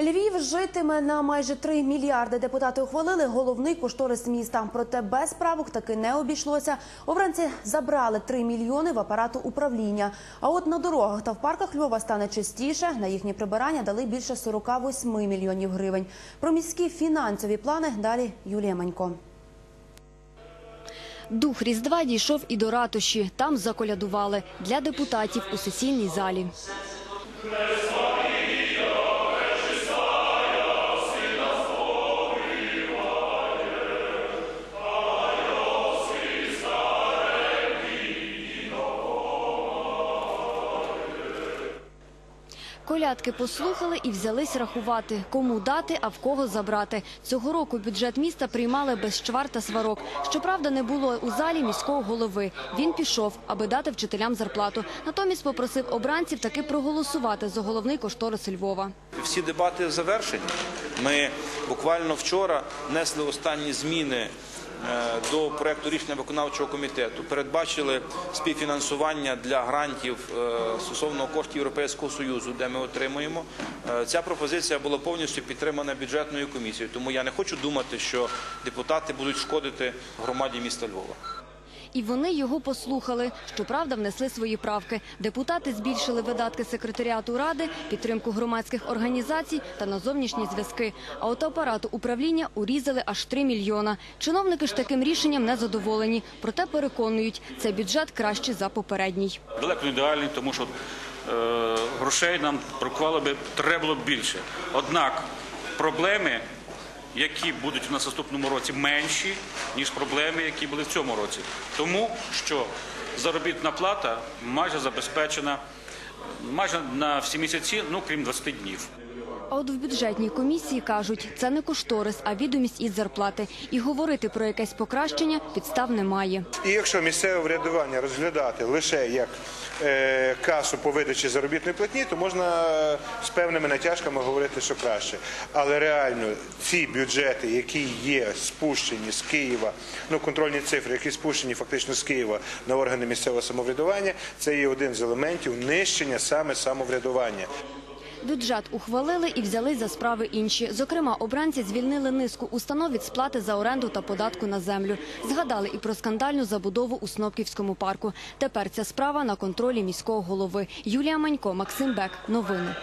Львів житиме на майже 3 мільярди. Депутати ухвалили головний кошторис міста. Проте без правок таки не обійшлося. Обранці забрали 3 мільйони в апарату управління. А от на дорогах та в парках Львова стане частіше. На їхнє прибирання дали більше 48 мільйонів гривень. Про міські фінансові плани далі Юлія Манько. Дух Різдва дійшов і до ратуші. Там заколядували для депутатів у сесійній залі. Колядки послухали і взялись рахувати, кому дати, а в кого забрати. Цього року бюджет міста приймали без чвар та сварок. Щоправда, не було у залі міського голови. Він пішов, аби дати вчителям зарплату. Натомість попросив обранців таки проголосувати за головний кошторис Львова. Всі дебати завершені. Ми буквально вчора внесли останні зміни до проекту рішення виконавчого комітету. Передбачили співфінансування для грантів е, стосовно коштів Європейського союзу, де ми отримуємо. Е, Ця пропозиція була повністю підтримана бюджетною комісією. Тому я не хочу думати, що депутати будуть шкодити громаді міста Львова. І вони його послухали. Щоправда, внесли свої правки. Депутати збільшили видатки секретаріату ради, підтримку громадських організацій та на зовнішні зв'язки. А от апарату управління урізали аж 3 мільйона. Чиновники ж таким рішенням не задоволені. Проте переконують, цей бюджет кращий за попередній. далеко не ідеальний, тому що е, грошей нам бракувало би треба було більше. Однак проблеми, які будуть у в наступному році, менші ніж проблеми, які були в цьому році, тому що заробітна плата майже забезпечена майже на всі місяці, ну крім 20 днів. А от в бюджетній комісії кажуть, це не кошторис, а відомість із зарплати. І говорити про якесь покращення підстав немає. І якщо місцеве врядування розглядати лише як е, касу по видачі заробітної платні, то можна е, з певними натяжками говорити, що краще. Але реально ці бюджети, які є спущені з Києва, ну контрольні цифри, які спущені фактично з Києва на органи місцевого самоврядування, це є один з елементів нищення саме самоврядування. Бюджет ухвалили і взяли за справи інші. Зокрема, обранці звільнили низку установ від сплати за оренду та податку на землю. Згадали і про скандальну забудову у Снопківському парку. Тепер ця справа на контролі міського голови. Юлія Манько, Максим Бек. Новини.